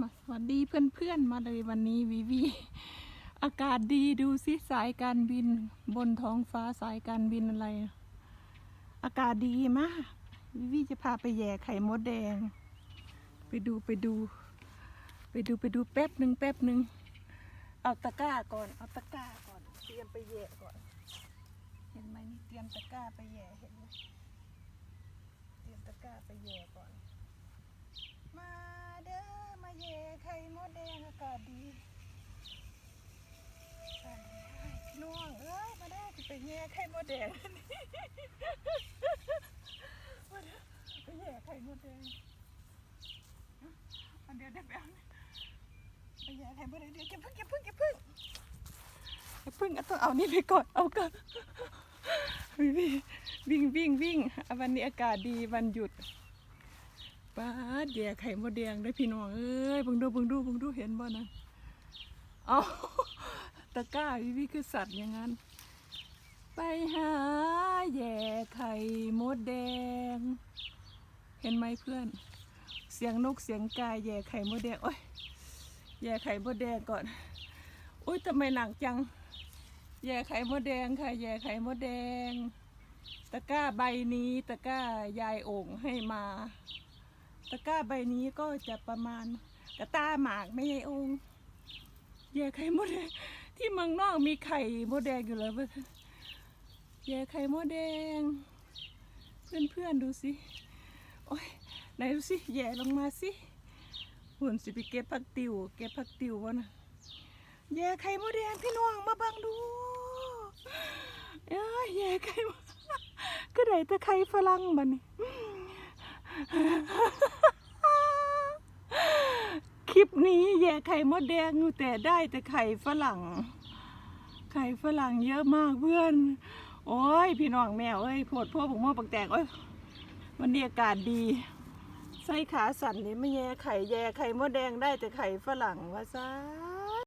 มาสวัสดีเพื่อนๆมาเลยวันนี้วิวีอากาศดีดูสิสายการบินบนท้องฟ้าสายการบินอะไร อากาศดีมาก วิวีจะพาไปแย่ไข่มดแดง ไปดูไปดู ไปดูไปดูแป๊บหนึ่งแป๊บหนึ่งเอาตะกร้าก่อนเอาตะกร้าก่อนเตรียมไปแย่ก่อน เห็นไหมนี่เตรียมตะกร้าไปแย่เห็นไหมเตรียมตะกร้าไปแย่ก่อน มาเด้อมาแย่ไข่มดแดงอากาศดีอากาศดีพี่น้องเอ้ยมาได้จะ ไปแย่ไข่มดแดงมาเด้อไปแย่ไข่มดแดงเอาเดียวเดี๋ยวไปเอาไปแย่ไข่มดแดงเดี๋ยวเก็บพึ่งเก็บพึ่งเก็บพึ่งเก็บพึ่งเอาต้องเอานี่ไปก่อนเอาก่อนวิ่งวิ่งวิ่งวิ่งอะวันนี้อากาศดีวันหยุดป้าดแย่ไข่มดแดงได้พี่น้องเอ้ยบังดูบังดูบังดูเห็นบ่นะเอาตะกร้าวิวิคือสัตว์อย่างนั้น ไปหาแย่ไข่มดแดง เห็นไหมเพื่อน เสียงนกเสียงกายแย่ไข่มดแดงโอ้ยแย่ไข่มดแดงก่อนอุ้ยทำไมหนักจัง แย่ไข่มดแดงค่ะ แย่ไข่มดแดง ตะกร้าใบนี้ตะกร้ายายโอ่งให้มา ตะกร้าใบนี้ก็จะประมาณกระตาหมากไม่ใช่องค์แย่ไข่มดแดงที่เมืองนอกมีไข่มดแดงอยู่แล้วเพื่อน แย่ไข่มดแดงเพื่อนเพื่อนๆดูสิ โอ้ยไหนดูสิ แย่ลงมาสิหุ่นสิไปเก็บผักติวเก็บผักติววะนะแย่ไข่มดแดงพี่น้องมาบังดูเอ้ยแย่ไข่ก็ได้แต่ไข่ฝรั่งบัดนี้คลิปนี้แย่ไข่มดแดงอยู่แต่ได้แต่ไข่ฝรั่ง ไข่ฝรั่งเยอะมากเพื่อน โอ้ย พี่น้องแมวเอ้ยโผดพวกผมว่าปักแตกเอ้ยวันนี้อากาศดีไส้ขาสั่นนี่ไม่แย่ไข่แย่ไข่มดแดงได้แต่ไข่ฝรั่งว่าซา